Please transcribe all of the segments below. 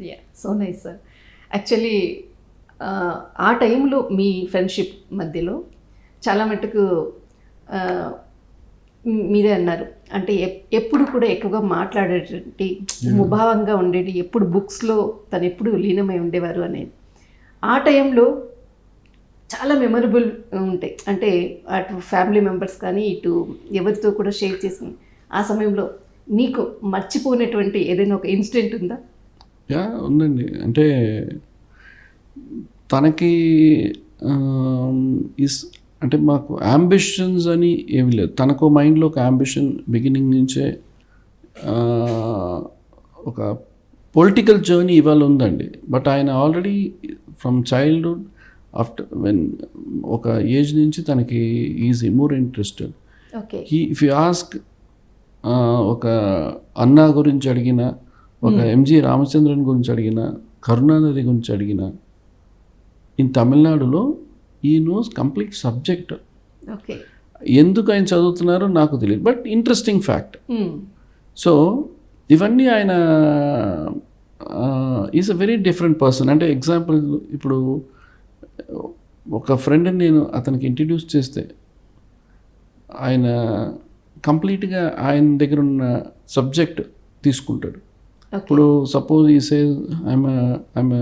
Yeah so nice sir actually ఆ టైంలో మీ friendship మధ్యలో చాలా మటుకు మీరే అన్నారు. అంటే ఎప్- ఎప్పుడు కూడా ఎక్కువగా మాట్లాడేటువంటి ముభావంగా ఉండేది ఎప్పుడు బుక్స్లో తను ఎప్పుడు లీనమై ఉండేవారు అనేది. ఆ టైంలో చాలా మెమరబుల్ ఉంటాయి. అంటే అటు ఫ్యామిలీ మెంబర్స్ కానీ ఇటు ఎవరితో కూడా షేర్ చేసుకుని ఆ సమయంలో మీకు మర్చిపోయినటువంటి ఏదైనా ఒక ఇన్సిడెంట్ ఉందా? యా ఉందండి. అంటే తనకి ఇస్ అంటే మాకు అంబిషన్స్ అని ఏమి లేదు. తనకు మైండ్లో ఒక అంబిషన్ బిగినింగ్ నుంచే ఒక పొలిటికల్ జర్నీ ఇవాళ ఉందండి. బట్ ఆయన already from childhood after when ఒక ఏజ్ నుంచి తనకి easy more interested he if you ask ఒక అన్నా గురించి అడిగిన ఒక ఎంజి రామచంద్రన్ గురించి అడిగిన కరుణానిధి గురించి అడిగిన ఇన్ తమిళనాడులో ఈ నోస్ కంప్లీట్ సబ్జెక్ట్ ఎందుకు ఆయన చదువుతున్నారో నాకు తెలియదు బట్ ఇంట్రెస్టింగ్ ఫ్యాక్ట్. సో ఇవన్నీ ఆయన is a very different person అంటే ఎగ్జాంపుల్ ఇప్పుడు ఒక ఫ్రెండ్ని నేను అతనికి ఇంట్రడ్యూస్ చేస్తే ఆయన కంప్లీట్గా ఆయన దగ్గర ఉన్న సబ్జెక్ట్ తీసుకుంటాడు. ఇప్పుడు suppose he say I'm I'm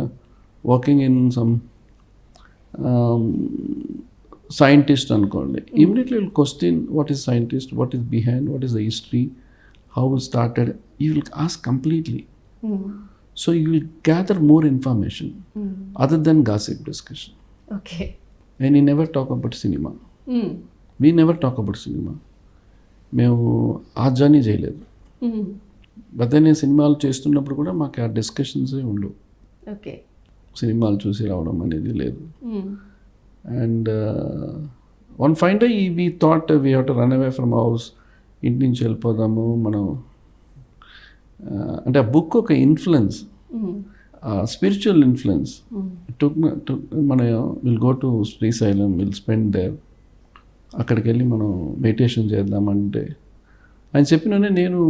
working in some scientist అనుకోండి. Immediately will question what is scientist what is behind what is the history how started you will ask completely. So you will gather more information. Other than gossip discussion okay and he never talk about cinema. We never talk about cinema మేము ఆ journey చేయలేదు. అదే నేను సినిమాలు చేస్తున్నప్పుడు కూడా మాకు ఆ డిస్కషన్సే ఉండవు ఓకే సినిమాలు చూసి రావడం అనేది లేదు. అండ్ వన్ ఫైన్ డే ఈ we thought we have to run away from house ఇంటి నుంచి వెళ్ళిపోదాము మనం uh, అంటే ఆ బుక్ ఒక ఇన్ఫ్లుయెన్స్. Spiritual influence. టుక్ మన will go to Srisailam will spend there అక్కడికి వెళ్ళి మనం మెడిటేషన్ చేద్దామంటే ఆయన చెప్పిననే నేను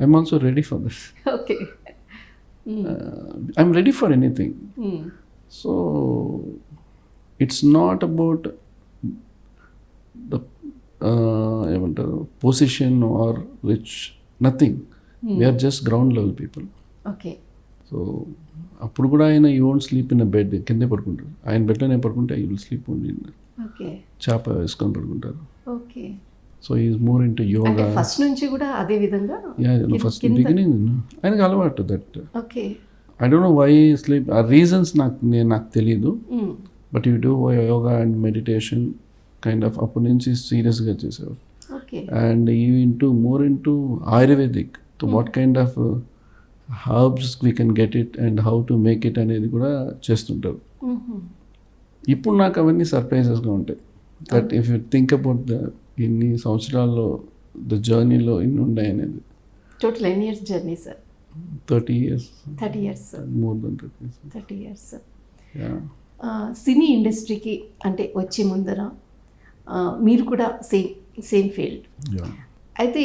I'm also ready for this okay. I'm ready for anything. So it's not about the ఏమంటారు position or rich nothing we're just ground level people okay. So అప్పుడు కూడా ఆయన you won't sleep in bed కిందే పడుకుంటారు. ఆయన బెడ్లోనే పడుకుంటే I will sleep okay. చేప వేసుకొని పడుకుంటారు. Okay. So is more into అంటే యోగా ఫస్ట్ నుంచి కూడా అదే విధంగా ఫస్ట్ బిగినింగ్ ఆయనకు అలవాటు that okay I don't know why sleep ఆ రీజన్స్ నాకు నేను నాకు తెలియదు. But you do yoga and meditation kind of అప్పటి నుంచి సీరియస్గా చేసేవారు. And you into more into ayurvedic what kind of herbs we can get it and how to make it అనేది కూడా చేస్తుంటారు. మ్మ్. ఇప్పుడు నాకు అవన్నీ సర్ప్రైజెస్గా ఉంటాయి. That if you think about the ఇన్ని సంవత్సరాల్లో ద జర్నీలో ఇన్ని ఉన్నాయి అనేది total N years journey sir thirty years thirty years more than thirty thirty years yeah cine ఇండస్ట్రీకి అంటే వచ్చే ముందర మీరు కూడా సేమ్ సేమ్ ఫీల్డ్. యా అయితే